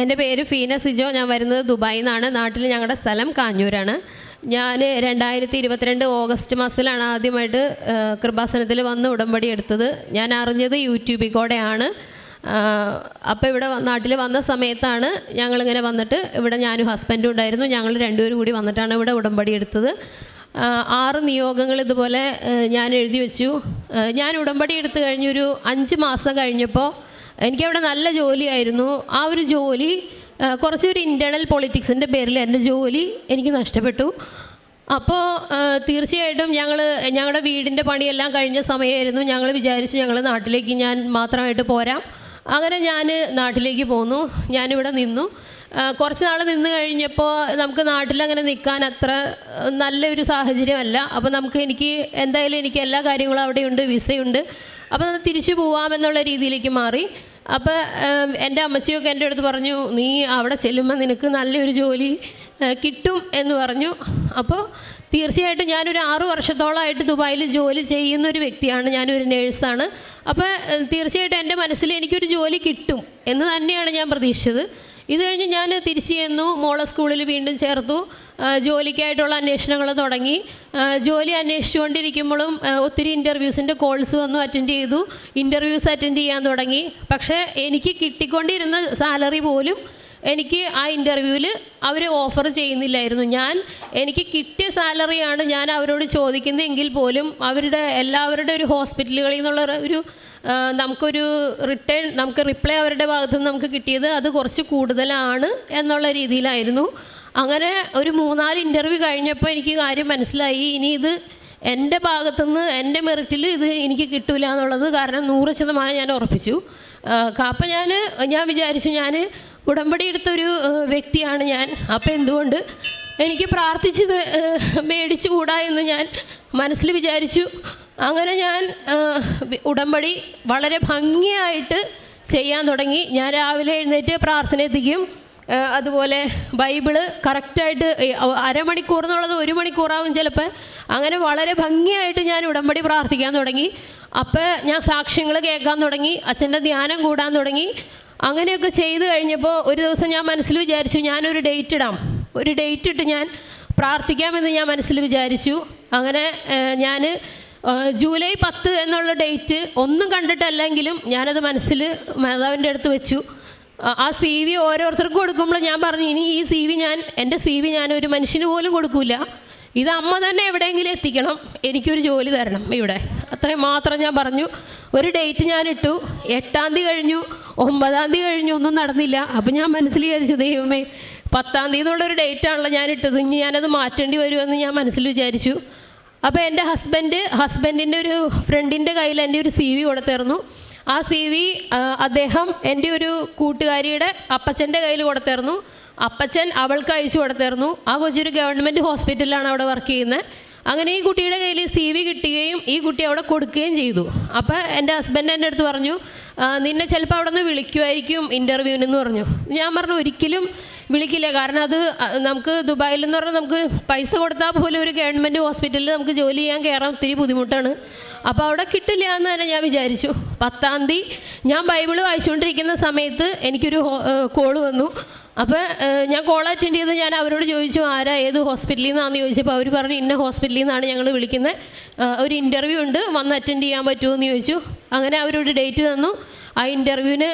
എന്റെ പേര് ഫീന സിജോ. ഞാൻ വരുന്നത് ദുബായിൽ നിന്നാണ്. നാട്ടിൽ ഞങ്ങളുടെ സ്ഥലം കാഞ്ഞൂരാണ്. ഞാൻ രണ്ടായിരത്തി ഇരുപത്തിരണ്ട് ഓഗസ്റ്റ് മാസത്തിലാണ് ആദ്യമായിട്ട് കൃപാസനത്തിൽ വന്ന് ഉടമ്പടി എടുത്തത്. ഞാൻ അറിഞ്ഞത് യൂട്യൂബിൽ കൂടെയാണ് അപ്പോൾ ഇവിടെ നാട്ടിൽ വന്ന സമയത്താണ് ഞങ്ങളിങ്ങനെ വന്നിട്ട് ഇവിടെ ഞാനും ഹസ്ബൻഡും ഉണ്ടായിരുന്നു. ഞങ്ങൾ രണ്ടുപേരും കൂടി വന്നിട്ടാണ് ഇവിടെ ഉടമ്പടി എടുത്തത്. ആറ് നിയോഗങ്ങൾ ഇതുപോലെ ഞാൻ എഴുതി വെച്ചു. ഞാൻ ഉടമ്പടി എടുത്തു കഴിഞ്ഞൊരു അഞ്ച് മാസം കഴിഞ്ഞപ്പോൾ എനിക്കവിടെ നല്ല ജോലിയായിരുന്നു. ആ ഒരു ജോലി കുറച്ച് കുറച്ചൊരു ഇന്റേർണൽ പൊളിറ്റിക്സിന്റെ പേരിൽ എന്റെ ജോലി എനിക്ക് നഷ്ടപ്പെട്ടു. അപ്പോൾ തീർച്ചയായിട്ടും ഞങ്ങൾ ഞങ്ങളുടെ വീടിന്റെ പണിയെല്ലാം കഴിഞ്ഞ സമയമായിരുന്നു ഞങ്ങൾ വിചാരിച്ചു ഞങ്ങൾ നാട്ടിലേക്ക് ഞാൻ മാത്രമായിട്ട് പോരാം. അങ്ങനെ ഞാൻ നാട്ടിലേക്ക് പോന്നു. ഞാനിവിടെ നിന്നു. കുറച്ച് നാൾ നിന്ന് കഴിഞ്ഞപ്പോൾ നമുക്ക് നാട്ടിലങ്ങനെ നിൽക്കാൻ അത്ര നല്ലൊരു സാഹചര്യമല്ല. അപ്പോൾ നമുക്ക് എനിക്ക് എന്തായാലും എനിക്ക് എല്ലാ കാര്യങ്ങളും അവിടെയുണ്ട് വിസയുണ്ട്. അപ്പോൾ തിരിച്ചു പോവാമെന്നുള്ള രീതിയിലേക്ക് മാറി. അപ്പോൾ എന്റെ അമ്മച്ചിയൊക്കെ എന്റെ അടുത്ത് പറഞ്ഞു നീ അവിടെ ചെല്ലുമ്പോൾ നിനക്ക് നല്ലൊരു ജോലി കിട്ടും എന്ന് പറഞ്ഞു. അപ്പോൾ തീർച്ചയായിട്ടും ഞാനൊരു ആറു വർഷത്തോളമായിട്ട് ദുബായിൽ ജോലി ചെയ്യുന്ന ഒരു വ്യക്തിയാണ്. ഞാനൊരു നേഴ്സാണ്. അപ്പോൾ തീർച്ചയായിട്ടും എന്റെ മനസ്സിൽ എനിക്കൊരു ജോലി കിട്ടും എന്ന് തന്നെയാണ് ഞാൻ പ്രതീക്ഷിച്ചത്. ഇത് കഴിഞ്ഞ് ഞാൻ തിരിച്ചു ചെന്നു മോളെ സ്കൂളിൽ വീണ്ടും ചേർത്തു. ജോലിക്കായിട്ടുള്ള അന്വേഷണങ്ങൾ തുടങ്ങി. ജോലി അന്വേഷിച്ചുകൊണ്ടിരിക്കുമ്പോഴും ഒത്തിരി ഇന്റർവ്യൂസിന്റെ കോൾസ് വന്നു അറ്റൻഡ് ചെയ്തു. ഇന്റർവ്യൂസ് അറ്റൻഡ് ചെയ്യാൻ തുടങ്ങി. പക്ഷേ എനിക്ക് കിട്ടിക്കൊണ്ടിരുന്ന സാലറി പോലും എനിക്ക് ആ ഇന്റർവ്യൂവിൽ അവർ ഓഫർ ചെയ്യുന്നില്ലായിരുന്നു. ഞാൻ എനിക്ക് കിട്ടിയ സാലറിയാണ് ഞാൻ അവരോട് ചോദിക്കുന്നതെങ്കിൽ പോലും അവരുടെ എല്ലാവരുടെ ഒരു ഹോസ്പിറ്റലുകളിൽ നിന്നുള്ള ഒരു- നമുക്കൊരു റിട്ടേൺ നമുക്ക് റിപ്ലൈ അവരുടെ ഭാഗത്തു നിന്ന് നമുക്ക് കിട്ടിയത് അത് കുറച്ച് കൂടുതലാണ് എന്നുള്ള രീതിയിലായിരുന്നു. അങ്ങനെ ഒരു മൂന്നാൽ ഇന്റർവ്യൂ കഴിഞ്ഞപ്പോൾ എനിക്ക് കാര്യം മനസ്സിലായി. ഇനി ഇത് എന്റെ ഭാഗത്തുനിന്ന് എന്റെ മെറിറ്റിൽ ഇത് എനിക്ക് കിട്ടില്ല എന്നുള്ളത് കാരണം നൂറ് ശതമാനം ഞാൻ ഉറപ്പിച്ചു. അപ്പം ഞാൻ ഞാൻ വിചാരിച്ചു ഞാൻ ഉടമ്പടി എടുത്തൊരു വ്യക്തിയാണ് ഞാൻ. അപ്പം എന്തുകൊണ്ട് എനിക്ക് പ്രാർത്ഥിച്ചത് മേടിച്ചുകൂടാ എന്ന് ഞാൻ മനസ്സിൽ വിചാരിച്ചു. അങ്ങനെ ഞാൻ ഉടമ്പടി വളരെ ഭംഗിയായിട്ട് ചെയ്യാൻ തുടങ്ങി. ഞാൻ രാവിലെ എഴുന്നേറ്റ് പ്രാർത്ഥന എത്തിക്കും. അതുപോലെ ബൈബിൾ കറക്റ്റായിട്ട് അരമണിക്കൂർ എന്നുള്ളത് ഒരു മണിക്കൂറാവും ചിലപ്പോൾ അങ്ങനെ വളരെ ഭംഗിയായിട്ട് ഞാൻ ഉടമ്പടി പ്രാർത്ഥിക്കാൻ തുടങ്ങി. അപ്പോൾ ഞാൻ സാക്ഷ്യങ്ങൾ കേൾക്കാൻ തുടങ്ങി. അച്ഛന്റെ ധ്യാനം കൂടാൻ തുടങ്ങി. അങ്ങനെയൊക്കെ ചെയ്തു കഴിഞ്ഞപ്പോൾ ഒരു ദിവസം ഞാൻ മനസ്സിൽ വിചാരിച്ചു ഞാനൊരു ഡേറ്റ് ഇടാം. ഒരു ഡേറ്റ് ഇട്ട് ഞാൻ പ്രാർത്ഥിക്കാമെന്ന് ഞാൻ മനസ്സിൽ വിചാരിച്ചു. അങ്ങനെ ഞാൻ ജൂലൈ പത്ത് എന്നുള്ള ഡേറ്റ് ഒന്നും കണ്ടിട്ടല്ലെങ്കിലും ഞാനത് മനസ്സിൽ മാതാവിന്റെ അടുത്ത് വെച്ചു. ആ- സി വി ഓരോരുത്തർക്കും കൊടുക്കുമ്പോൾ ഞാൻ പറഞ്ഞു ഇനി ഈ സി വി ഞാൻ എന്റെ സി വി ഞാൻ ഒരു മനുഷ്യന് പോലും കൊടുക്കില്ല ഇത് അമ്മ തന്നെ എവിടെയെങ്കിലും എത്തിക്കണം. എനിക്കൊരു ജോലി തരണം ഇവിടെ. അത്രയും മാത്രം ഞാൻ പറഞ്ഞു. ഒരു ഡേറ്റ് ഞാൻ ഇട്ടു. എട്ടാം തീയതി കഴിഞ്ഞു. ഒമ്പതാം തീയതി കഴിഞ്ഞു ഒന്നും നടന്നില്ല. അപ്പം ഞാൻ മനസ്സിൽ വിചാരിച്ചു ദൈവമേ പത്താം തീയതി എന്നുള്ളൊരു ഡേറ്റാണല്ലോ ഞാൻ ഇട്ടത്. ഇനി ഞാനത് മാറ്റേണ്ടി വരുമെന്ന് ഞാൻ മനസ്സിൽ വിചാരിച്ചു. അപ്പോൾ എന്റെ ഹസ്ബൻഡ് ഹസ്ബൻഡിന്റെ ഒരു ഫ്രണ്ടിന്റെ കയ്യിൽ എന്റെ ഒരു സി വി കൊടുത്തിരുന്നു ആ സി വി അദ്ദേഹം എന്റെ ഒരു കൂട്ടുകാരിയുടെ അപ്പച്ചന്റെ കയ്യിൽ കൊടുത്തിരുന്നു അപ്പച്ചൻ അവൾക്ക് അയച്ചു കൊടുത്തിരുന്നു. ആ കൊച്ചൊരു ഗവൺമെന്റ് ഹോസ്പിറ്റലിലാണ് അവിടെ വർക്ക് ചെയ്യുന്നത് അങ്ങനെ ഈ കുട്ടിയുടെ കയ്യിൽ സി വി കിട്ടുകയും ഈ കുട്ടി അവിടെ കൊടുക്കുകയും ചെയ്തു. അപ്പോൾ എന്റെ ഹസ്ബൻഡ് എന്റെ അടുത്ത് പറഞ്ഞു നിന്നെ ചിലപ്പോൾ അവിടെ നിന്ന് വിളിക്കുമായിരിക്കും ഇന്റർവ്യൂവിനെന്ന് പറഞ്ഞു. ഞാൻ പറഞ്ഞു ഒരിക്കലും വിളിക്കില്ല. കാരണം അത് നമുക്ക് ദുബായിൽ എന്ന് പറഞ്ഞാൽ നമുക്ക് പൈസ കൊടുത്താൽ പോലും ഒരു ഗവൺമെന്റ് ഹോസ്പിറ്റലിൽ നമുക്ക് ജോലി ചെയ്യാൻ കയറാൻ ഒത്തിരി ബുദ്ധിമുട്ടാണ്. അപ്പോൾ അവിടെ കിട്ടില്ല എന്ന് തന്നെ ഞാൻ വിചാരിച്ചു. പത്താം തീയതി ഞാൻ ബൈബിൾ വായിച്ചുകൊണ്ടിരിക്കുന്ന സമയത്ത് എനിക്കൊരു കോൾ വന്നു. അപ്പോൾ ഞാൻ കോൾ അറ്റൻഡ് ചെയ്ത് ഞാൻ അവരോട് ചോദിച്ചു ആരാ? ഏത് ഹോസ്പിറ്റലിൽ നിന്നാണെന്ന് ചോദിച്ചപ്പോൾ അവർ പറഞ്ഞു ഇന്ന ഹോസ്പിറ്റലിൽ നിന്നാണ് ഞങ്ങൾ വിളിക്കുന്നത് ഒരു ഇന്റർവ്യൂ ഉണ്ട്. വന്ന് അറ്റൻഡ് ചെയ്യാൻ പറ്റുമോ എന്ന് ചോദിച്ചു. അങ്ങനെ അവരോട് ഡേറ്റ് തന്നു. ആ ഇന്റർവ്യൂവിന്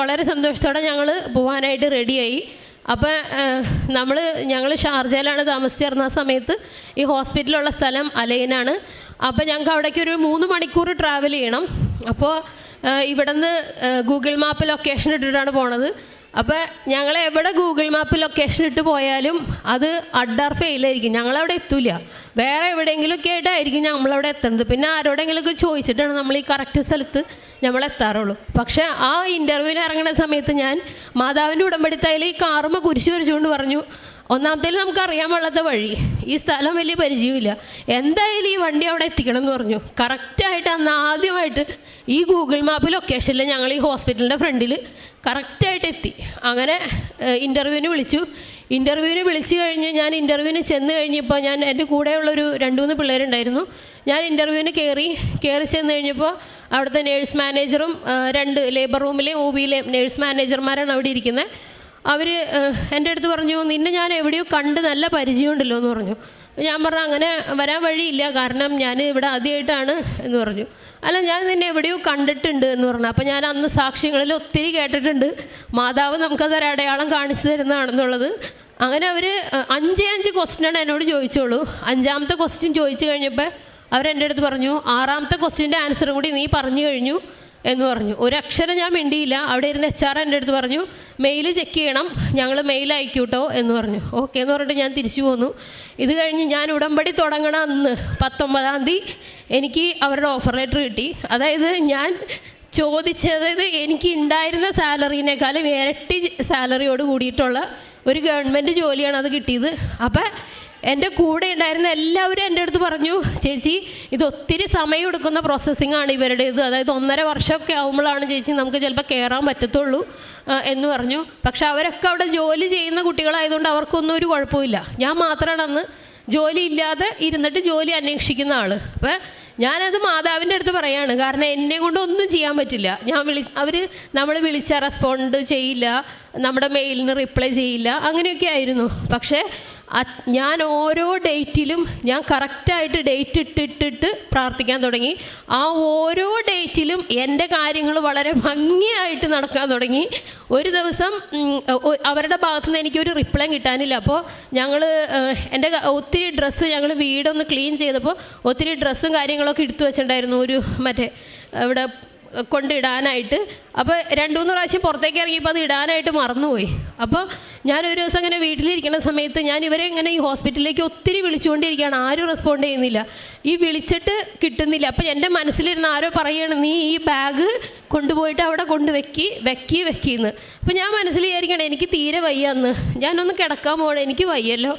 വളരെ സന്തോഷത്തോടെ ഞങ്ങൾ പോകാനായിട്ട് റെഡിയായി അപ്പം നമ്മൾ ഞങ്ങൾ ഷാർജയിലാണ് താമസിച്ചിരുന്ന ആ സമയത്ത് ഈ ഹോസ്പിറ്റലുള്ള സ്ഥലം അലൈനാണ്. അപ്പം ഞങ്ങൾക്ക് അവിടേക്ക് ഒരു മൂന്ന് മണിക്കൂർ ട്രാവൽ ചെയ്യണം. അപ്പോൾ ഇവിടുന്ന് ഗൂഗിൾ മാപ്പ് ലൊക്കേഷൻ ഇട്ടിട്ടാണ് പോണത്. അപ്പോൾ ഞങ്ങൾ എവിടെ ഗൂഗിൾ മാപ്പ് ലൊക്കേഷൻ ഇട്ട് പോയാലും അത് അഡാർ ഫെയിലായിരിക്കും ഞങ്ങളവിടെ എത്തൂല. വേറെ എവിടെയെങ്കിലുമൊക്കെ ആയിട്ടായിരിക്കും നമ്മളവിടെ എത്തുന്നത് പിന്നെ ആരോടെങ്കിലുമൊക്കെ ചോദിച്ചിട്ടാണ് നമ്മൾ ഈ കറക്റ്റ് സ്ഥലത്ത് നമ്മൾ എത്താറുള്ളൂ. പക്ഷേ ആ ഇന്റർവ്യൂവിന് ഇറങ്ങുന്ന സമയത്ത് ഞാൻ മാതാവിന്റെ ഉടമ്പടിത്തയിൽ ഈ കാറുമ്മ കുരിശ് വരച്ചുകൊണ്ട് പറഞ്ഞു ഒന്നാമത്തേൽ നമുക്ക് അറിയാമുള്ളത് വഴി. ഈ സ്ഥലം വലിയ പരിചയമില്ല എന്തായാലും ഈ വണ്ടി അവിടെ എത്തിക്കണം എന്ന് പറഞ്ഞു. കറക്റ്റായിട്ട് അന്ന് ആദ്യമായിട്ട് ഈ ഗൂഗിൾ മാപ്പ് ലൊക്കേഷനിൽ ഞങ്ങൾ ഈ ഹോസ്പിറ്റലിന്റെ ഫ്രണ്ടിൽ കറക്റ്റായിട്ട് എത്തി. അങ്ങനെ ഇന്റർവ്യൂവിന് വിളിച്ചു. ഇന്റർവ്യൂവിന് വിളിച്ചു കഴിഞ്ഞ് ഞാൻ ഇന്റർവ്യൂവിന് ചെന്ന് കഴിഞ്ഞപ്പോൾ ഞാൻ എന്റെ കൂടെയുള്ളൊരു രണ്ട് മൂന്ന് പിള്ളേരുണ്ടായിരുന്നു. ഞാൻ ഇന്റർവ്യൂവിന് കയറി കയറി ചെന്ന് കഴിഞ്ഞപ്പോൾ അവിടുത്തെ നേഴ്സ് മാനേജറും രണ്ട് ലേബർ റൂമിലെ ഒ ബിയിലെ നേഴ്സ് മാനേജർമാരാണ് അവിടെ ഇരിക്കുന്നത് അവർ എന്റെ അടുത്ത് പറഞ്ഞു നിന്നെ ഞാൻ എവിടെയോ കണ്ട് നല്ല പരിചയമുണ്ടല്ലോ എന്ന് പറഞ്ഞു. ഞാൻ പറഞ്ഞു അങ്ങനെ വരാൻ വഴിയില്ല കാരണം ഞാൻ ഇവിടെ ആദ്യമായിട്ടാണ് എന്ന് പറഞ്ഞു. അല്ല ഞാൻ നിന്നെ എവിടെയോ കണ്ടിട്ടുണ്ട് എന്ന് പറഞ്ഞു. അപ്പോൾ ഞാൻ അന്ന് സാക്ഷ്യങ്ങളിൽ ഒത്തിരി കേട്ടിട്ടുണ്ട്. മാതാവ് നമുക്കതൊരു അടയാളം കാണിച്ചു തരുന്നതാണെന്നുള്ളത്. അങ്ങനെ അവർ അഞ്ചേ അഞ്ച് ക്വസ്റ്റ്യനാണ് എന്നോട് ചോദിച്ചോളൂ. അഞ്ചാമത്തെ ക്വസ്റ്റ്യൻ ചോദിച്ചു കഴിഞ്ഞപ്പോൾ അവരെന്റെ അടുത്ത് പറഞ്ഞു ആറാമത്തെ ക്വസ്റ്റ്യന്റെ ആൻസറും കൂടി നീ പറഞ്ഞു കഴിഞ്ഞു. എന്ന് പറഞ്ഞു. ഒരക്ഷരം ഞാൻ മിണ്ടിയില്ല. അവിടെ ഇരുന്ന് എച്ച് ആർ എന്റെ അടുത്ത് പറഞ്ഞു മെയിൽ ചെക്ക് ചെയ്യണം. ഞങ്ങൾ മെയിൽ അയക്കൂട്ടോ എന്ന് പറഞ്ഞു. ഓക്കെ എന്ന് പറഞ്ഞിട്ട് ഞാൻ തിരിച്ചു പോന്നു. ഇത് കഴിഞ്ഞ് ഞാൻ ഉടമ്പടി തുടങ്ങണം അന്ന് പത്തൊമ്പതാം തീയതി. എനിക്ക് അവരുടെ ഓഫർ ലെറ്റർ കിട്ടി. അതായത് ഞാൻ ചോദിച്ചത് എനിക്ക് ഉണ്ടായിരുന്ന സാലറിനേക്കാളും ഇരട്ടി സാലറിയോട് കൂടിയിട്ടുള്ള ഒരു ഗവൺമെന്റ് ജോലിയാണ് അത് കിട്ടിയത്. അപ്പം എന്റെ കൂടെ ഉണ്ടായിരുന്ന എല്ലാവരും എന്റെ അടുത്ത് പറഞ്ഞു ചേച്ചി ഇത് ഒത്തിരി സമയം എടുക്കുന്ന പ്രോസസ്സിംഗ് ആണ് ഇവരുടെ ഇത് അതായത് ഒന്നര വർഷമൊക്കെ ആകുമ്പോഴാണ് ചേച്ചി നമുക്ക് ചിലപ്പോൾ കയറാൻ പറ്റത്തുള്ളൂ എന്ന് പറഞ്ഞു. പക്ഷെ അവരൊക്കെ അവിടെ ജോലി ചെയ്യുന്ന കുട്ടികളായതുകൊണ്ട് അവർക്കൊന്നും ഒരു കുഴപ്പമില്ല. ഞാൻ മാത്രമാണ് അന്ന് ജോലി ഇല്ലാതെ ഇരുന്നിട്ട് ജോലി അന്വേഷിക്കുന്ന ആൾ അപ്പം ഞാനത് മാതാവിന്റെ അടുത്ത് പറയാണ്. കാരണം എന്നെ കൊണ്ട് ഒന്നും ചെയ്യാൻ പറ്റില്ല. ഞാൻ വിളി അവർ നമ്മൾ വിളിച്ച റെസ്പോണ്ട് ചെയ്യില്ല. നമ്മുടെ മെയിലിന് റിപ്ലൈ ചെയ്യില്ല. അങ്ങനെയൊക്കെ ആയിരുന്നു. പക്ഷേ ഞാൻ ഓരോ ഡേറ്റിലും ഞാൻ കറക്റ്റായിട്ട് ഡേറ്റ് ഇട്ടിട്ടിട്ട് പ്രാർത്ഥിക്കാൻ തുടങ്ങി. ആ ഓരോ ഡേറ്റിലും എന്റെ കാര്യങ്ങൾ വളരെ ഭംഗിയായിട്ട് നടക്കാൻ തുടങ്ങി. ഒരു ദിവസം അവരുടെ ഭാഗത്തു നിന്ന് എനിക്കൊരു റിപ്ലൈ കിട്ടാനില്ല. അപ്പോൾ ഞങ്ങൾ എന്റെ ഒത്തിരി ഡ്രസ്സ് ഞങ്ങൾ വീടൊന്ന് ക്ലീൻ ചെയ്തപ്പോൾ ഒത്തിരി ഡ്രസ്സും കാര്യങ്ങളൊക്കെ എടുത്തു വെച്ചിട്ടുണ്ടായിരുന്നു. ഒരു മറ്റേ ഇവിടെ കൊണ്ടിടാനായിട്ട്. അപ്പോൾ രണ്ടു മൂന്ന് പ്രാവശ്യം പുറത്തേക്ക് ഇറങ്ങിയപ്പോൾ അത് ഇടാനായിട്ട് മറന്നുപോയി. അപ്പോൾ ഞാൻ ഒരു ദിവസം അങ്ങനെ വീട്ടിലിരിക്കുന്ന സമയത്ത് ഞാൻ ഇവരെ ഇങ്ങനെ ഈ ഹോസ്പിറ്റലിലേക്ക് ഒത്തിരി വിളിച്ചുകൊണ്ടിരിക്കുകയാണ്. ആരും റെസ്പോണ്ട് ചെയ്യുന്നില്ല. ഈ വിളിച്ചിട്ട് കിട്ടുന്നില്ല. അപ്പം എന്റെ മനസ്സിലിരുന്ന് ആരോ പറയുകയാണ് നീ ഈ ബാഗ് കൊണ്ടുപോയിട്ട് അവിടെ കൊണ്ട് വെക്കി വെക്കി വെക്കിന്ന്. അപ്പം ഞാൻ മനസ്സിൽ വിചാരിക്കണം എനിക്ക് തീരെ വയ്യാന്ന്. ഞാനൊന്ന് കിടക്കാൻ പോകണം എനിക്ക് വയ്യല്ലോ.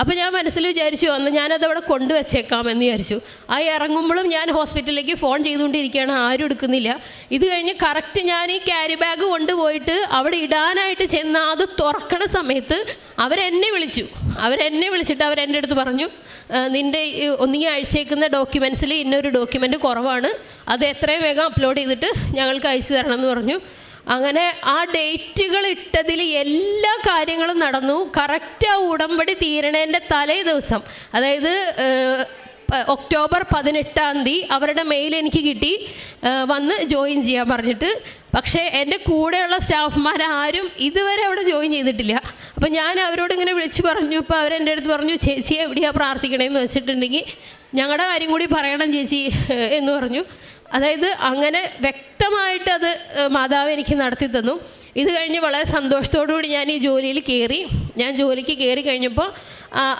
അപ്പം ഞാൻ മനസ്സിൽ വിചാരിച്ചു അന്ന് ഞാനത് അവിടെ കൊണ്ടുവച്ചേക്കാം എന്ന് വിചാരിച്ചു. ആ ഇറങ്ങുമ്പോഴും ഞാൻ ഹോസ്പിറ്റലിലേക്ക് ഫോൺ ചെയ്തുകൊണ്ടിരിക്കുകയാണ് ആരും എടുക്കുന്നില്ല. ഇത് കഴിഞ്ഞ് കറക്റ്റ് ഞാൻ ഈ ക്യാരി ബാഗ് കൊണ്ടുപോയിട്ട് അവിടെ ഇടാനായിട്ട് ചെന്ന് അത് തുറക്കണ സമയത്ത് അവരെന്നെ വിളിച്ചു. അവരെന്നെ വിളിച്ചിട്ട് അവരെന്റെ അടുത്ത് പറഞ്ഞു "ആ, നിന്റെ ഒന്നുകിൽ അയച്ചേക്കുന്ന ഡോക്യുമെൻസിൽ ഇന്നൊരു ഡോക്യുമെന്റ് കുറവാണ്. അത് എത്രയും വേഗം അപ്ലോഡ് ചെയ്തിട്ട് ഞങ്ങൾക്ക് അയച്ചു തരണം എന്ന് പറഞ്ഞു. അങ്ങനെ ആ ഡേറ്റുകൾ ഇട്ടതിൽ എല്ലാ കാര്യങ്ങളും നടന്നു. കറക്റ്റ് ആ ഉടമ്പടി തീരണേന്റെ തലേ ദിവസം അതായത് ഒക്ടോബർ പതിനെട്ടാം തീയതി അവരുടെ മെയിൽ എനിക്ക് കിട്ടി. വന്ന് ജോയിൻ ചെയ്യാൻ പറഞ്ഞിട്ട് പക്ഷേ എന്റെ കൂടെയുള്ള സ്റ്റാഫ്മാരാരും ഇതുവരെ അവിടെ ജോയിൻ ചെയ്തിട്ടില്ല. അപ്പം ഞാൻ അവരോട് ഇങ്ങനെ വിളിച്ചു പറഞ്ഞു ഇപ്പോൾ അവരെന്റെ അടുത്ത് പറഞ്ഞു ചേച്ചി എവിടെയാണ് പ്രാർത്ഥിക്കണേന്ന് വെച്ചിട്ടുണ്ടെങ്കിൽ ഞങ്ങളുടെ കാര്യം കൂടി പറയണം ചേച്ചി എന്ന് പറഞ്ഞു. അതായത് അങ്ങനെ വ്യക്തമായിട്ട് അത് മാതാവ് എനിക്ക് നടത്തി തന്നു. ഇത് കഴിഞ്ഞ് വളരെ സന്തോഷത്തോടു കൂടി ഞാൻ ഈ ജോലിയിൽ കയറി. ഞാൻ ജോലിക്ക് കയറി കഴിഞ്ഞപ്പോൾ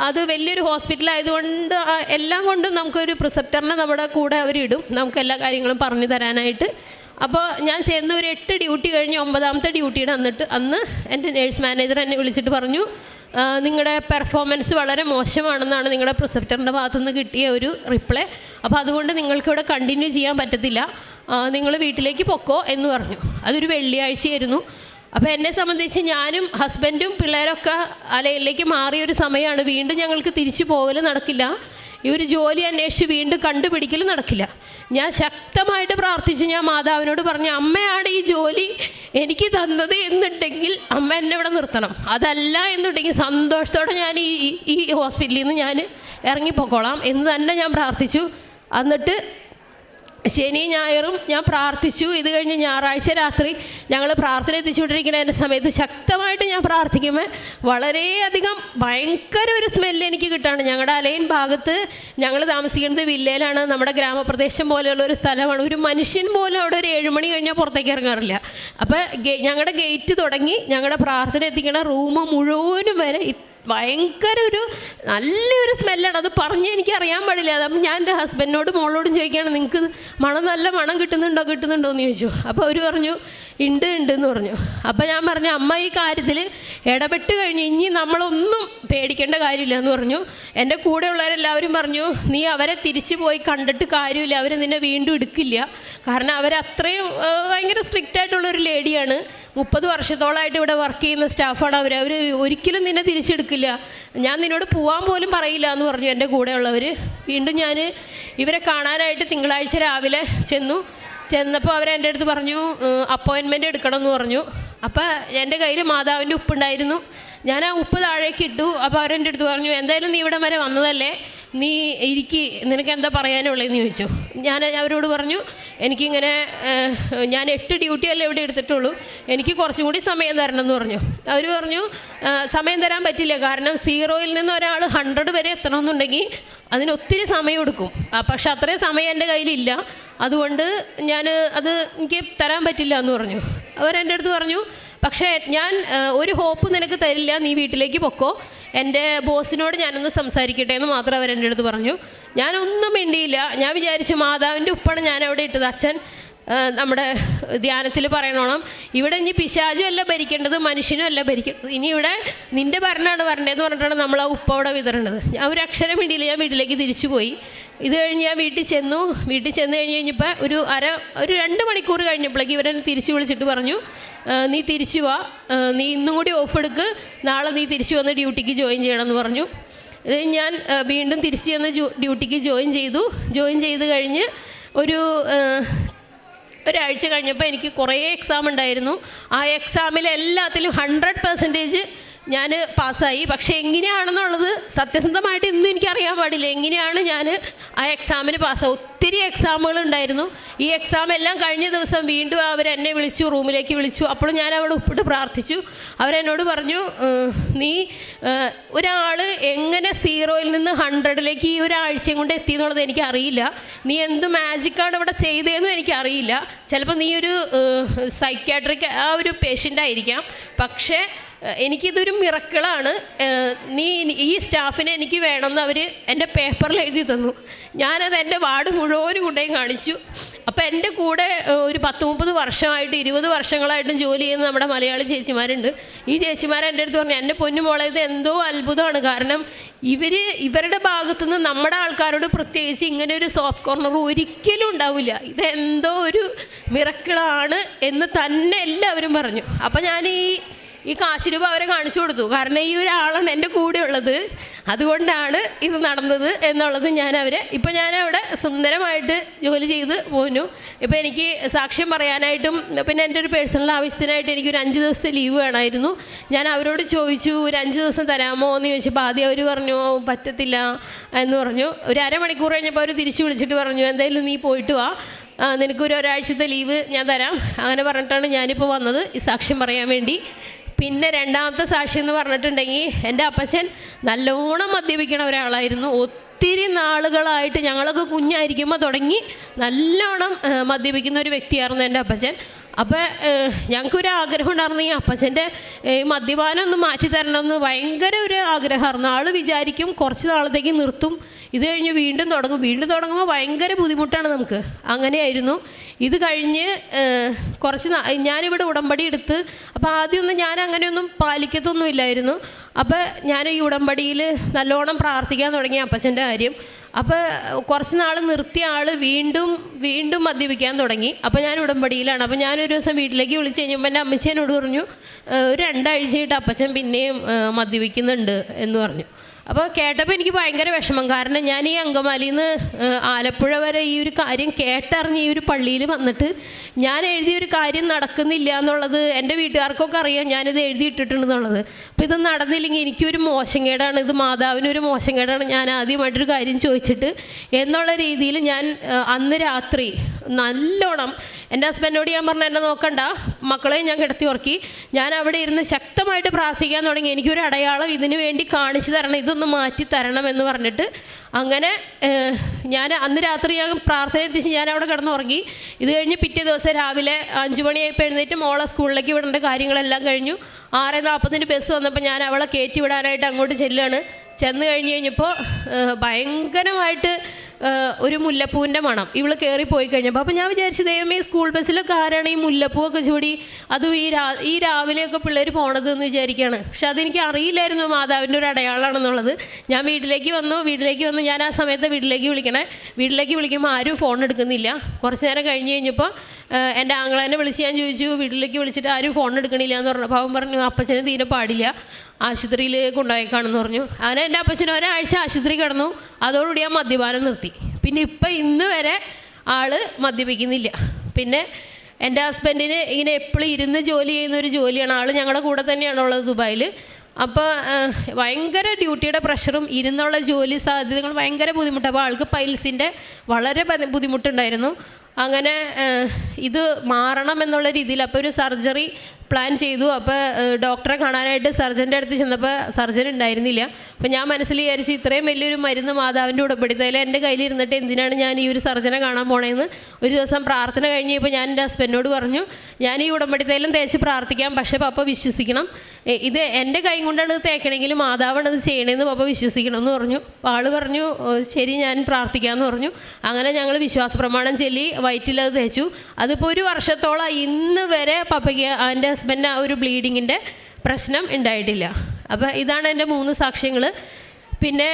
അത് വലിയൊരു ഹോസ്പിറ്റലായതുകൊണ്ട് എല്ലാം കൊണ്ടും നമുക്കൊരു പ്രിസെപ്റ്ററിനെ നമ്മുടെ കൂടെ അവരിടും. നമുക്ക് എല്ലാ കാര്യങ്ങളും പറഞ്ഞു തരാനായിട്ട്. അപ്പോൾ ഞാൻ ചെന്ന് ഒരു എട്ട് ഡ്യൂട്ടി കഴിഞ്ഞ് ഒമ്പതാമത്തെ ഡ്യൂട്ടിയുടെ അന്നിട്ട് അന്ന് എന്റെ നേഴ്സ് മാനേജർ എന്നെ വിളിച്ചിട്ട് പറഞ്ഞു നിങ്ങളുടെ പെർഫോമൻസ് വളരെ മോശമാണെന്നാണ് നിങ്ങളുടെ പ്രിസെപ്റ്ററിന്റെ ഭാഗത്തുനിന്ന് കിട്ടിയ ഒരു റിപ്ലൈ. അപ്പോൾ അതുകൊണ്ട് നിങ്ങൾക്കിവിടെ കണ്ടിന്യൂ ചെയ്യാൻ പറ്റത്തില്ല. നിങ്ങൾ വീട്ടിലേക്ക് പൊക്കോ എന്ന് പറഞ്ഞു. അതൊരു വെള്ളിയാഴ്ചയായിരുന്നു. അപ്പോൾ എന്നെ സംബന്ധിച്ച് ഞാനും ഹസ്ബൻഡും പിള്ളേരൊക്കെ അലയിലേക്ക് മാറിയൊരു സമയമാണ് വീണ്ടും ഞങ്ങൾക്ക് തിരിച്ചു പോകൽ നടക്കില്ല. ഈ ഒരു ജോലി അന്വേഷിച്ച് വീണ്ടും കണ്ടുപിടിക്കൽ നടക്കില്ല. ഞാൻ ശക്തമായിട്ട് പ്രാർത്ഥിച്ച് ഞാൻ മാതാവിനോട് പറഞ്ഞു അമ്മയാണ് ഈ ജോലി എനിക്ക് തന്നത് എന്നുണ്ടെങ്കിൽ അമ്മ എന്നെ ഇവിടെ നിർത്തണം. അതല്ല എന്നുണ്ടെങ്കിൽ സന്തോഷത്തോടെ ഞാൻ ഈ ഈ- ഹോസ്പിറ്റലിൽ നിന്ന് ഞാൻ ഇറങ്ങിപ്പോക്കോളാം എന്ന് തന്നെ ഞാൻ പ്രാർത്ഥിച്ചു. എന്നിട്ട് ശനി ഞായറും ഞാൻ പ്രാർത്ഥിച്ചു. ഇത് കഴിഞ്ഞ് ഞായറാഴ്ച രാത്രി ഞങ്ങൾ പ്രാർത്ഥന എത്തിച്ചുകൊണ്ടിരിക്കുന്ന സമയത്ത് ശക്തമായിട്ട് ഞാൻ പ്രാർത്ഥിക്കുമ്പോൾ വളരെയധികം ഭയങ്കര ഒരു സ്മെല്ല് എനിക്ക് കിട്ടാണ്. ഞങ്ങളുടെ അലയൻ ഭാഗത്ത് ഞങ്ങൾ താമസിക്കുന്നത് വില്ലയിലാണ്. നമ്മുടെ ഗ്രാമപ്രദേശം പോലെയുള്ള ഒരു സ്ഥലമാണ്. ഒരു മനുഷ്യൻ പോലും അവിടെ ഒരു ഏഴുമണി കഴിഞ്ഞാൽ പുറത്തേക്ക് ഇറങ്ങാറില്ല. അപ്പോൾ ഞങ്ങളുടെ ഗേറ്റ് തുടങ്ങി ഞങ്ങളുടെ പ്രാർത്ഥന എത്തിക്കുന്ന റൂം മുഴുവനും വരെ ഭയങ്കര ഒരു നല്ലൊരു സ്മെല്ലാണ്. അത് പറഞ്ഞ് എനിക്ക് അറിയാൻ പാടില്ല അപ്പം ഞാൻ എന്റെ ഹസ്ബൻഡിനോടും മോളോടും ചോദിക്കുകയാണ് നിങ്ങൾക്ക് മണം നല്ല മണം കിട്ടുന്നുണ്ടോ കിട്ടുന്നുണ്ടോ എന്ന് ചോദിച്ചു. അപ്പോൾ അവർ പറഞ്ഞു ഉണ്ട് ഉണ്ട് എന്ന് പറഞ്ഞു. അപ്പം ഞാൻ പറഞ്ഞു അമ്മ ഈ കാര്യത്തിൽ ഇടപെട്ട് കഴിഞ്ഞ് ഇനി നമ്മളൊന്നും പേടിക്കേണ്ട കാര്യമില്ല എന്ന് പറഞ്ഞു. എന്റെ കൂടെയുള്ളവരെല്ലാവരും പറഞ്ഞു നീ അവരെ തിരിച്ചു പോയി കണ്ടിട്ട് കാര്യമില്ല. അവർ നിന്നെ വീണ്ടും എടുക്കില്ല. കാരണം അവരത്രയും ഭയങ്കര സ്ട്രിക്റ്റ് ആയിട്ടുള്ള ഒരു ലേഡിയാണ് മുപ്പത് വർഷത്തോളമായിട്ട് ഇവിടെ വർക്ക് ചെയ്യുന്ന സ്റ്റാഫാണ് അവർ അവർ ഒരിക്കലും നിന്നെ തിരിച്ചെടുക്കില്ല. ഞാൻ നിന്നോട് പോകാൻ പോലും പറയില്ല എന്ന് പറഞ്ഞു എന്റെ കൂടെയുള്ളവർ വീണ്ടും ഞാൻ ഇവരെ കാണാനായിട്ട് തിങ്കളാഴ്ച രാവിലെ ചെന്നു. ചെന്നപ്പോൾ അവർ എന്റെ അടുത്ത് പറഞ്ഞു അപ്പോയിൻമെന്റ് എടുക്കണം എന്ന് പറഞ്ഞു. അപ്പോൾ എന്റെ കയ്യിൽ മാതാവിന്റെ ഉപ്പുണ്ടായിരുന്നു. ഞാൻ ആ ഉപ്പ് താഴേക്ക് ഇട്ടു. അപ്പോൾ അവരെന്റെ അടുത്ത് പറഞ്ഞു എന്തായാലും നീ ഇവിടം വരെ വന്നതല്ലേ? നീ ഇരിക്കി. നിനക്ക് എന്താ പറയാനുള്ളതെന്ന് ചോദിച്ചു. ഞാൻ അവരോട് പറഞ്ഞു എനിക്കിങ്ങനെ ഞാൻ എട്ട് ഡ്യൂട്ടിയല്ലേ ഇവിടെ എടുത്തിട്ടുള്ളൂ. എനിക്ക് കുറച്ചും കൂടി സമയം തരണം എന്ന് പറഞ്ഞു. അവർ പറഞ്ഞു "ആ, സമയം തരാൻ പറ്റില്ല. കാരണം സീറോയിൽ നിന്ന് ഒരാൾ ഹൺഡ്രഡ് വരെ എത്തണമെന്നുണ്ടെങ്കിൽ അതിന് ഒത്തിരി സമയം എടുക്കും. പക്ഷെ അത്രയും സമയം എന്റെ കയ്യിലില്ല. അതുകൊണ്ട് ഞാൻ അത് എനിക്ക് തരാൻ പറ്റില്ല എന്ന് പറഞ്ഞു. അവരെന്റെ അടുത്ത് പറഞ്ഞു പക്ഷേ ഞാൻ ഒരു ഹോപ്പ് നിനക്ക് തരില്ല നീ വീട്ടിലേക്ക് പൊക്കോ. എന്റെ ബോസിനോട് ഞാനൊന്ന് സംസാരിക്കട്ടെ എന്ന് മാത്രം അവരെന്റെ അടുത്ത് പറഞ്ഞു. ഞാനൊന്നും മിണ്ടിയില്ല. ഞാൻ വിചാരിച്ചു മാതാവിന്റെ ഉപ്പാണ് ഞാൻ അവിടെ ഇട്ടത്. അച്ഛൻ നമ്മുടെ ധ്യാനത്തിൽ പറയണോണം ഇവിടെ ഇനി പിശാചും അല്ല ഭരിക്കേണ്ടത് മനുഷ്യനും അല്ല ഭരിക്കേണ്ടത്. ഇനി ഇവിടെ നിന്റെ ഭരണമാണ് വരേണ്ടതെന്ന് പറഞ്ഞിട്ടാണ് നമ്മൾ ആ ഉപ്പ അവിടെ വിതറേണ്ടത് ഞാൻ ഒരു അക്ഷരം വീട്ടിൽ ഞാൻ വീട്ടിലേക്ക് തിരിച്ചു പോയി. ഇത് കഴിഞ്ഞ് ഞാൻ വീട്ടിൽ ചെന്നു. വീട്ടിൽ ചെന്ന് കഴിഞ്ഞ് കഴിഞ്ഞപ്പോൾ ഒരു അര ഒരു രണ്ട് മണിക്കൂർ കഴിഞ്ഞപ്പോഴേക്ക് ഇവരെന്നെ തിരിച്ചു വിളിച്ചിട്ട് പറഞ്ഞു നീ തിരിച്ചു വാ. നീ ഇന്നും കൂടി ഓഫ് എടുക്ക്. നാളെ നീ തിരിച്ചു വന്ന് ഡ്യൂട്ടിക്ക് ജോയിൻ ചെയ്യണമെന്ന് പറഞ്ഞു. ഇത് ഞാൻ വീണ്ടും തിരിച്ചു ചെന്ന് ഡ്യൂട്ടിക്ക് ജോയിൻ ചെയ്തു. ജോയിൻ ചെയ്ത് കഴിഞ്ഞ് ഒരു ഒരാഴ്ച കഴിഞ്ഞപ്പോൾ എനിക്ക് കുറേ എക്സാം ഉണ്ടായിരുന്നു. ആ എക്സാമിൽ എല്ലാത്തിലും ഹൺഡ്രഡ് പെർസെന്റേജ് ഞാൻ പാസ്സായി. പക്ഷേ എങ്ങനെയാണെന്നുള്ളത് സത്യസന്ധമായിട്ട് ഇന്നും എനിക്കറിയാൻ പാടില്ല. എങ്ങനെയാണ് ഞാൻ ആ എക്സാമിന് പാസ്സായി ഒത്തിരി എക്സാമുകൾ ഉണ്ടായിരുന്നു ഈ എക്സാം എല്ലാം കഴിഞ്ഞ ദിവസം വീണ്ടും അവർ എന്നെ വിളിച്ചു റൂമിലേക്ക് വിളിച്ചു. അപ്പോൾ ഞാൻ അവിടെ ഉപ്പിട്ട് പ്രാർത്ഥിച്ചു. അവരെന്നോട് പറഞ്ഞു നീ ഒരാൾ എങ്ങനെ സീറോയിൽ നിന്ന് ഹൺഡ്രഡിലേക്ക് ഈ ഒരാഴ്ചയും കൊണ്ട് എത്തി എന്നുള്ളത് എനിക്കറിയില്ല. നീ എന്ത് മാജിക്കാണ് ഇവിടെ ചെയ്തതെന്നും എനിക്കറിയില്ല. ചിലപ്പോൾ നീ ഒരു സൈക്യാട്രിക് ആ ഒരു പേഷ്യന്റ് ആയിരിക്കാം. പക്ഷേ എനിക്കിതൊരു മിറക്കിളാണ്. നീ ഈ സ്റ്റാഫിനെ എനിക്ക് വേണമെന്ന് അവർ എന്റെ പേപ്പറിൽ എഴുതി തന്നു. ഞാനത് എന്റെ വാർഡ് മുഴുവനും കൊണ്ടുപോയി കാണിച്ചു. അപ്പോൾ എന്റെ കൂടെ ഒരു പത്ത് മുപ്പത് വർഷമായിട്ട് ഇരുപത് വർഷങ്ങളായിട്ടും ജോലി ചെയ്യുന്ന നമ്മുടെ മലയാളി ചേച്ചിമാരുണ്ട്. ഈ ചേച്ചിമാർ എന്റെ അടുത്ത് പറഞ്ഞു എന്റെ പൊന്നു മോളെ ഇത് എന്തോ അത്ഭുതമാണ്. കാരണം ഇവർ ഇവരുടെ ഭാഗത്തുനിന്ന് നമ്മുടെ ആൾക്കാരോട് പ്രത്യേകിച്ച് ഇങ്ങനെ ഒരു സോഫ്റ്റ് കോർണർ ഒരിക്കലും ഉണ്ടാവില്ല. ഇതെന്തോ ഒരു മിറക്കിളാണ് എന്ന് തന്നെ എല്ലാവരും പറഞ്ഞു. അപ്പോൾ ഞാൻ ഈ ഈ കാശ് രൂപ അവരെ കാണിച്ചു കൊടുത്തു. കാരണം ഈ ഒരാളാണ് എന്റെ കൂടെ ഉള്ളത്. അതുകൊണ്ടാണ് ഇത് നടന്നത് എന്നുള്ളത് ഞാൻ അവരെ ഇപ്പം ഞാൻ അവിടെ സുന്ദരമായിട്ട് ജോലി ചെയ്ത് പോന്നു. ഇപ്പം എനിക്ക് സാക്ഷ്യം പറയാനായിട്ടും പിന്നെ എന്റെ ഒരു പേഴ്സണൽ ആവശ്യത്തിനായിട്ട് എനിക്കൊരു അഞ്ച് ദിവസത്തെ ലീവ് വേണമായിരുന്നു. ഞാൻ അവരോട് ചോദിച്ചു ഒരു അഞ്ച് ദിവസം തരാമോ? എന്ന് ചോദിച്ചപ്പോൾ ആദ്യം അവർ പറഞ്ഞു പറ്റത്തില്ല എന്ന് പറഞ്ഞു. ഒരു അരമണിക്കൂർ കഴിഞ്ഞപ്പോൾ അവർ തിരിച്ചു വിളിച്ചിട്ട് പറഞ്ഞു എന്തായാലും നീ പോയിട്ട് വാ. നിനക്കൊരു ഒരാഴ്ചത്തെ ലീവ് ഞാൻ തരാം. അങ്ങനെ പറഞ്ഞിട്ടാണ് ഞാനിപ്പോൾ വന്നത്. ഈ സാക്ഷ്യം പറയാൻ വേണ്ടി. പിന്നെ രണ്ടാമത്തെ സാക്ഷി എന്ന് പറഞ്ഞിട്ടുണ്ടെങ്കിൽ എന്റെ അപ്പച്ചൻ നല്ലോണം മദ്യപിക്കണ ഒരാളായിരുന്നു. ഒത്തിരി നാളുകളായിട്ട് ഞങ്ങളൊക്കെ കുഞ്ഞായിരിക്കുമ്പോൾ തുടങ്ങി നല്ലോണം മദ്യപിക്കുന്ന ഒരു വ്യക്തിയായിരുന്നു എന്റെ അപ്പച്ചൻ. അപ്പോൾ ഞങ്ങൾക്കൊരു ആഗ്രഹം ഉണ്ടായിരുന്നു ഈ അപ്പച്ചന്റെ ഈ മദ്യപാനം ഒന്ന് മാറ്റി തരണം എന്ന് ഭയങ്കര ഒരു ആഗ്രഹമായിരുന്നു. ആൾ വിചാരിക്കും കുറച്ച് നാളത്തേക്ക് നിർത്തും. ഇത് കഴിഞ്ഞ് വീണ്ടും തുടങ്ങും. വീണ്ടും തുടങ്ങുമ്പോൾ ഭയങ്കര ബുദ്ധിമുട്ടാണ് നമുക്ക്. അങ്ങനെയായിരുന്നു. ഇത് കഴിഞ്ഞ് കുറച്ച് ഞാനിവിടെ ഉടമ്പടി എടുത്ത് അപ്പോൾ ആദ്യമൊന്നും ഞാൻ അങ്ങനെയൊന്നും പാലിക്കത്തൊന്നുമില്ലായിരുന്നു അപ്പോൾ ഞാൻ ഈ ഉടമ്പടിയിൽ നല്ലോണം പ്രാർത്ഥിക്കാൻ തുടങ്ങി അപ്പച്ചന്റെ കാര്യം. അപ്പോൾ കുറച്ച് നാൾ നിർത്തിയ ആൾ വീണ്ടും വീണ്ടും മദ്യപിക്കാൻ തുടങ്ങി. അപ്പോൾ ഞാൻ ഉടമ്പടിയിലാണ്. അപ്പോൾ ഞാനൊരു ദിവസം വീട്ടിലേക്ക് വിളിച്ച് കഴിഞ്ഞപ്പോൾ എന്റെ അമ്മച്ചി എന്നോട് പറഞ്ഞു ഒരു രണ്ടാഴ്ചയായിട്ട് അപ്പച്ചൻ പിന്നെയും മദ്യപിക്കുന്നുണ്ട് എന്ന് പറഞ്ഞു. അപ്പോൾ കേട്ടപ്പോൾ എനിക്ക് ഭയങ്കര വിഷമം. കാരണം ഞാൻ ഈ അങ്കമാലിയിൽ നിന്ന് ആലപ്പുഴ വരെ ഈ ഒരു കാര്യം കേട്ടറിഞ്ഞ് ഈ ഒരു പള്ളിയിൽ വന്നിട്ട് ഞാൻ എഴുതിയ ഒരു കാര്യം നടക്കുന്നില്ല എന്നുള്ളത് എന്റെ വീട്ടുകാർക്കൊക്കെ അറിയാം. ഞാനിത് എഴുതിയിട്ടിട്ടുണ്ടെന്നുള്ളത് അപ്പോൾ ഇത് നടന്നില്ലെങ്കിൽ എനിക്കൊരു മോശംകേടാണ്. ഇത് മാതാവിനൊരു മോശംകേടാണ്. ഞാൻ ആദ്യമായിട്ടൊരു കാര്യം ചോദിച്ചിട്ട് എന്നുള്ള രീതിയിൽ ഞാൻ അന്ന് രാത്രി നല്ലോണം. എന്റെ ഹസ്ബൻഡിനോട് ഞാൻ പറഞ്ഞു എന്നെ നോക്കണ്ട മക്കളെ ഞാൻ കിടത്തി ഉറക്കി. ഞാൻ അവിടെ ഇരുന്ന് ശക്തമായിട്ട് പ്രാർത്ഥിക്കാൻ തുടങ്ങി. എനിക്കൊരു അടയാളം ഇതിന് വേണ്ടി കാണിച്ചു തരണം ഇതൊന്ന് മാറ്റി തരണം എന്ന് പറഞ്ഞിട്ട് അങ്ങനെ ഞാൻ അന്ന് രാത്രി ഞാൻ പ്രാർത്ഥന എത്തിച്ച് ഞാൻ അവിടെ കിടന്നുറങ്ങി ഇത് കഴിഞ്ഞ് പിറ്റേ ദിവസം രാവിലെ അഞ്ച് മണിയായപ്പോൾ എഴുന്നേറ്റ് മോളെ സ്കൂളിലേക്ക് വിടേണ്ട കാര്യങ്ങളെല്ലാം കഴിഞ്ഞു. ആറ് നാൽപ്പതിന് ബസ് വന്നപ്പോൾ ഞാൻ അവളെ കയറ്റി വിടാനായിട്ട് അങ്ങോട്ട് ചെല്ലുകയാണ് ചെന്ന് കഴിഞ്ഞ് കഴിഞ്ഞപ്പോൾ ഭയങ്കരമായിട്ട് ഒരു മുല്ലപ്പൂവിന്റെ മണം. ഇവൾ കയറി പോയി കഴിഞ്ഞപ്പോൾ അപ്പോൾ ഞാൻ വിചാരിച്ചു ദൈവമേ സ്കൂൾ ബസ്സിലൊക്കെ ആരാണ് ഈ മുല്ലപ്പൂവൊക്കെ ചൂടി. അതും ഈ രാ ഈ രാവിലെയൊക്കെ പിള്ളേർ പോണത് എന്ന് വിചാരിക്കുകയാണ് പക്ഷെ അതെനിക്ക് അറിയില്ലായിരുന്നു മാതാവിന്റെ ഒരു അടയാളമാണെന്നുള്ളത് ഞാൻ വീട്ടിലേക്ക് വന്നു വീട്ടിലേക്ക് വന്നു ഞാൻ ആ സമയത്ത് വീട്ടിലേക്ക് വിളിക്കണേ. വീട്ടിലേക്ക് വിളിക്കുമ്പോൾ ആരും ഫോൺ എടുക്കുന്നില്ല. കുറച്ച് നേരം കഴിഞ്ഞ് കഴിഞ്ഞപ്പോൾ എന്റെ ആങ്ങളെന്നെ വിളിച്ച് ഞാൻ ചോദിച്ചു വീട്ടിലേക്ക് വിളിച്ചിട്ട് ആരും ഫോൺ എടുക്കണില്ല എന്ന് പറഞ്ഞപ്പോൾ അവൻ പറഞ്ഞു അപ്പച്ചന് തീരെ പാടില്ല. ആശുപത്രിയിൽ കൊണ്ടുപോയേക്കാണെന്ന് പറഞ്ഞു. അങ്ങനെ എന്റെ അപ്പച്ചൻ ഒരാഴ്ച ആശുപത്രി കിടന്നു. അതോടുകൂടി ആ മദ്യപാനം നിർത്തി. പിന്നെ ഇപ്പം ഇന്ന് വരെ ആൾ മദ്യപിക്കുന്നില്ല. പിന്നെ എന്റെ ഹസ്ബൻഡിന് ഇങ്ങനെ എപ്പോഴും ഇരുന്ന് ജോലി ചെയ്യുന്ന ഒരു ജോലിയാണ്. ആൾ ഞങ്ങളുടെ കൂടെ തന്നെയാണ് ഉള്ളത് ദുബായിൽ അപ്പോൾ ഭയങ്കര ഡ്യൂട്ടിയുടെ പ്രഷറും ഇരുന്നുള്ള ജോലി സാധ്യതകൾ ഭയങ്കര ബുദ്ധിമുട്ട്. അപ്പോൾ ആൾക്ക് പൈൽസിന്റെ വളരെ ബുദ്ധിമുട്ടുണ്ടായിരുന്നു. അങ്ങനെ ഇത് മാറണം എന്നുള്ള രീതിയിൽ അപ്പോൾ ഒരു സർജറി പ്ലാൻ ചെയ്തു. അപ്പോൾ ഡോക്ടറെ കാണാനായിട്ട് സർജന്റെ അടുത്ത് ചെന്നപ്പോൾ സർജൻ ഉണ്ടായിരുന്നില്ല. അപ്പോൾ ഞാൻ മനസ്സിൽ വിചാരിച്ചു ഇത്രയും വലിയൊരു മരുന്ന് മാതാവിന്റെ ഉടപ്പെടുത്തതിൽ എന്റെ കയ്യിലിരുന്നിട്ട് എന്തിനാണ് ഞാൻ ഈ ഒരു സർജനെ കാണാൻ പോണേന്ന്. ഒരു ദിവസം പ്രാർത്ഥന കഴിഞ്ഞപ്പോൾ ഞാൻ എന്റെ ഹസ്ബൻഡിനോട് പറഞ്ഞു ഞാൻ ഈ ഉടമ്പടിത്തേലും തേച്ച് പ്രാർത്ഥിക്കാം പക്ഷേ പപ്പ വിശ്വസിക്കണം. ഇത് എന്റെ കൈ കൊണ്ടാണ് ഇത് തേക്കണമെങ്കിൽ മാതാവാണ് ഇത് ചെയ്യണമെന്ന് പപ്പ വിശ്വസിക്കണം എന്ന് പറഞ്ഞു. ആൾ പറഞ്ഞു ശരി ഞാൻ പ്രാർത്ഥിക്കാമെന്ന് പറഞ്ഞു. അങ്ങനെ ഞങ്ങൾ വിശ്വാസ പ്രമാണം ചൊല്ലി വയറ്റിൽ അത് തേച്ചു. അതിപ്പോൾ ഒരു വർഷത്തോളം ഇന്ന് വരെ പപ്പയ്ക്ക് എന്റെ ഹസ്ബൻഡിന് ആ ഒരു ബ്ലീഡിങ്ങിന്റെ പ്രശ്നം ഉണ്ടായിട്ടില്ല. അപ്പോൾ ഇതാണ് എന്റെ മൂന്ന് സാക്ഷ്യങ്ങൾ പിന്നെ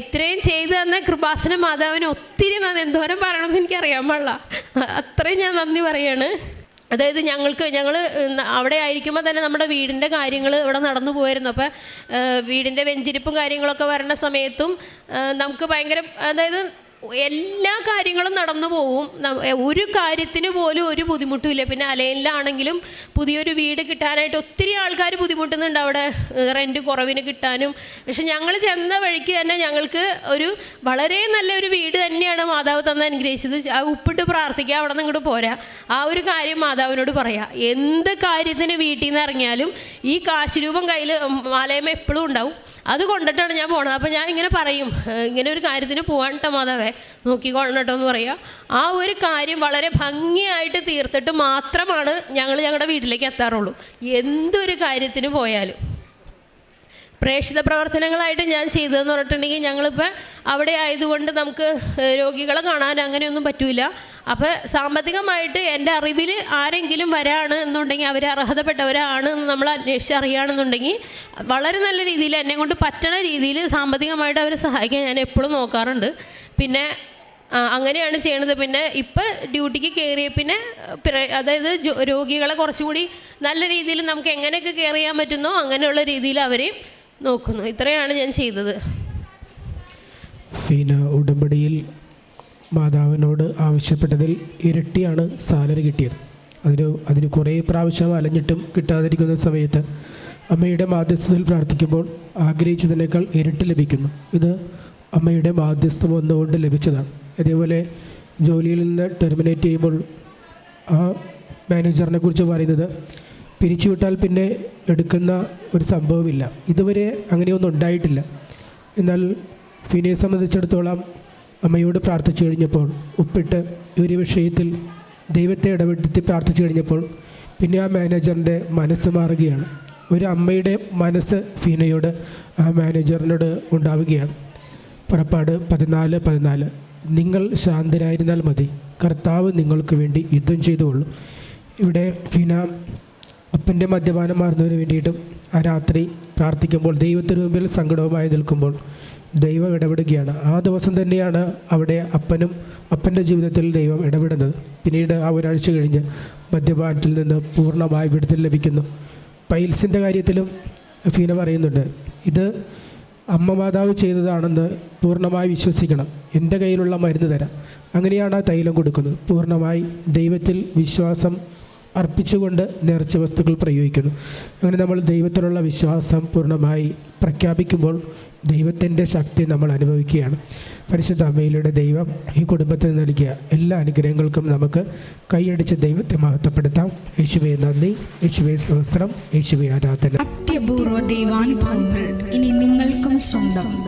ഇത്രയും ചെയ്തു തന്ന കൃപാസന മാതാവിന് ഒത്തിരി നന്ദി. എന്തോരം പറയണമെന്ന് എനിക്കറിയാൻ പാടില്ല. അത്രയും ഞാൻ നന്ദി പറയാണ്. അതായത് ഞങ്ങൾക്ക് ഞങ്ങൾ അവിടെ ആയിരിക്കുമ്പോൾ തന്നെ നമ്മുടെ വീടിന്റെ കാര്യങ്ങൾ ഇവിടെ നടന്നു പോയിരുന്നു. അപ്പോൾ വീടിന്റെ വെഞ്ചിരിപ്പും കാര്യങ്ങളൊക്കെ വരണ സമയത്തും നമുക്ക് ഭയങ്കര അതായത് എല്ലാ കാര്യങ്ങളും നടന്നു പോവും. ഒരു കാര്യത്തിന് പോലും ഒരു ബുദ്ധിമുട്ടുമില്ല. പിന്നെ അലയിലാണെങ്കിലും പുതിയൊരു വീട് കിട്ടാനായിട്ട് ഒത്തിരി ആൾക്കാർ ബുദ്ധിമുട്ടുന്നുണ്ട് അവിടെ. റെന്റ് കുറവിന് കിട്ടാനും. പക്ഷെ ഞങ്ങൾ ചെന്ന വഴിക്ക് തന്നെ ഞങ്ങൾക്ക് ഒരു വളരെ നല്ലൊരു വീട് തന്നെയാണ് മാതാവ് തന്ന് അനുഗ്രഹിച്ചത്. ഉപ്പിട്ട് പ്രാർത്ഥിക്കുക അവിടെ നിന്ന് ഇങ്ങോട്ട് പോരാ. ആ ഒരു കാര്യം മാതാവിനോട് പറയാം. എന്ത് കാര്യത്തിന് വീട്ടിൽ നിന്ന് ഇറങ്ങിയാലും ഈ കാശ് രൂപം കയ്യിൽ മാലയമ്മ എപ്പോഴും ഉണ്ടാവും. അത് കൊണ്ടിട്ടാണ് ഞാൻ പോണത്. അപ്പോൾ ഞാൻ ഇങ്ങനെ പറയും ഇങ്ങനെ ഒരു കാര്യത്തിന് പോകാൻ കേട്ടോ മാതാവേ നോക്കിക്കോളണം കേട്ടോ എന്ന് പറയുക ആ ഒരു കാര്യം വളരെ ഭംഗിയായിട്ട് തീർത്തിട്ട് മാത്രമാണ് ഞങ്ങൾ ഞങ്ങളുടെ വീട്ടിലേക്ക് എത്താറുള്ളൂ. എന്തൊരു കാര്യത്തിന് പോയാലും. പ്രേക്ഷിത പ്രവർത്തനങ്ങളായിട്ട് ഞാൻ ചെയ്തതെന്ന് പറഞ്ഞിട്ടുണ്ടെങ്കിൽ ഞങ്ങളിപ്പോൾ അവിടെ ആയതുകൊണ്ട് നമുക്ക് രോഗികളെ കാണാൻ അങ്ങനെയൊന്നും പറ്റൂല. അപ്പോൾ സാമ്പത്തികമായിട്ട് എന്റെ അറിവിൽ ആരെങ്കിലും വരാണ് എന്നുണ്ടെങ്കിൽ അവർ അർഹതപ്പെട്ടവരാണ് എന്ന് നമ്മൾ അന്വേഷിച്ച് അറിയുകയാണെന്നുണ്ടെങ്കിൽ വളരെ നല്ല രീതിയിൽ എന്നെ കൊണ്ട് പറ്റണ രീതിയിൽ സാമ്പത്തികമായിട്ട് അവരെ സഹായിക്കാൻ ഞാൻ എപ്പോഴും നോക്കാറുണ്ട്. പിന്നെ അങ്ങനെയാണ് ചെയ്യണത്. പിന്നെ ഇപ്പം ഡ്യൂട്ടിക്ക് കയറിയ പിന്നെ അതായത് രോഗികളെ കുറച്ചും കൂടി നല്ല രീതിയിൽ നമുക്ക് എങ്ങനെയൊക്കെ കെയർ ചെയ്യാൻ പറ്റുന്നോ അങ്ങനെയുള്ള രീതിയിൽ അവരെയും നോക്കുന്നു. ഇത്രയാണ് ഞാൻ ചെയ്തത്. ഫീന ഉടമ്പടിയിൽ മാതാവിനോട് ആവശ്യപ്പെട്ടതിൽ ഇരട്ടിയാണ് സാലറി കിട്ടിയത്. അതിന് അതിന് കുറേ പ്രാവശ്യം അലഞ്ഞിട്ടും കിട്ടാതിരിക്കുന്ന സമയത്ത് അമ്മയുടെ മാധ്യസ്ഥതയിൽ പ്രാർത്ഥിക്കുമ്പോൾ ആഗ്രഹിച്ചതിനേക്കാൾ ഇരട്ടി ലഭിക്കുന്നു. ഇത് അമ്മയുടെ മാധ്യസ്ഥം വന്നുകൊണ്ട് ലഭിച്ചതാണ്. അതേപോലെ ജോലിയിൽ നിന്ന് ടെർമിനേറ്റ് ചെയ്യുമ്പോൾ ആ മാനേജറിനെ കുറിച്ച് പറയുന്നത് പിരിച്ചുവിട്ടാൽ പിന്നെ എടുക്കുന്ന ഒരു സംഭവമില്ല. ഇതുവരെ അങ്ങനെയൊന്നും ഉണ്ടായിട്ടില്ല. എന്നാൽ ഫിനെ സംബന്ധിച്ചിടത്തോളം അമ്മയോട് പ്രാർത്ഥിച്ചു കഴിഞ്ഞപ്പോൾ ഉപ്പിട്ട് ഒരു വിഷയത്തിൽ ദൈവത്തെ ഇടപെടുത്തി പ്രാർത്ഥിച്ചു കഴിഞ്ഞപ്പോൾ പിന്നെ ആ മാനേജറിന്റെ മനസ്സ് മാറുകയാണ്. ഒരു അമ്മയുടെ മനസ്സ് ഫീനയോട് ആ മാനേജറിനോട് ഉണ്ടാവുകയാണ്. പുറപ്പാട് പതിനാല് പതിനാല് നിങ്ങൾ ശാന്തരായിരുന്നാൽ മതി. കർത്താവ് നിങ്ങൾക്ക് വേണ്ടി യുദ്ധം ചെയ്തുകൊള്ളു. ഇവിടെ ഫീന അപ്പന്റെ മദ്യപാനം മാറുന്നതിന് വേണ്ടിയിട്ടും ആ രാത്രി പ്രാർത്ഥിക്കുമ്പോൾ ദൈവത്തിന് മുമ്പിൽ സങ്കടവുമായി നിൽക്കുമ്പോൾ ദൈവം ഇടപെടുകയാണ്. ആ ദിവസം തന്നെയാണ് അവിടെ അപ്പനും അപ്പന്റെ ജീവിതത്തിൽ ദൈവം ഇടപെടുന്നത്. പിന്നീട് ആ ഒരാഴ്ച കഴിഞ്ഞ് മദ്യപാനത്തിൽ നിന്ന് പൂർണമായി വിടുതൽ ലഭിക്കുന്നു. പൈൽസിന്റെ കാര്യത്തിലും ഫീന പറയുന്നുണ്ട് ഇത് അമ്മ മാതാവ് ചെയ്തതാണെന്ന് പൂർണമായി വിശ്വസിക്കണം. എന്റെ കയ്യിലുള്ള മരുന്ന് തരാം. അങ്ങനെയാണ് ആ തൈലം കൊടുക്കുന്നത്. പൂർണമായി ദൈവത്തിൽ വിശ്വാസം അർപ്പിച്ചുകൊണ്ട് നേർച്ച വസ്തുക്കൾ പ്രയോഗിക്കുന്നു. അങ്ങനെ നമ്മൾ ദൈവത്തിലുള്ള വിശ്വാസം പൂർണമായി പ്രഖ്യാപിക്കുമ്പോൾ ദൈവത്തിന്റെ ശക്തി നമ്മൾ അനുഭവിക്കുകയാണ്. പരിശുദ്ധ അമ്മയിലൂടെ ദൈവം ഈ കുടുംബത്തിന് നൽകിയ എല്ലാ അനുഗ്രഹങ്ങൾക്കും നമുക്ക് കൈയടിച്ച് ദൈവത്തെ മഹത്വപ്പെടുത്താം. യേശുവെ നന്ദി. യേശുവെ സ്തോത്രം. യേശുവെ ആരാധന. അത്യപൂർവ ദൈവാനുഭവങ്ങൾ ഇനി നിങ്ങൾക്കും സ്വന്തം.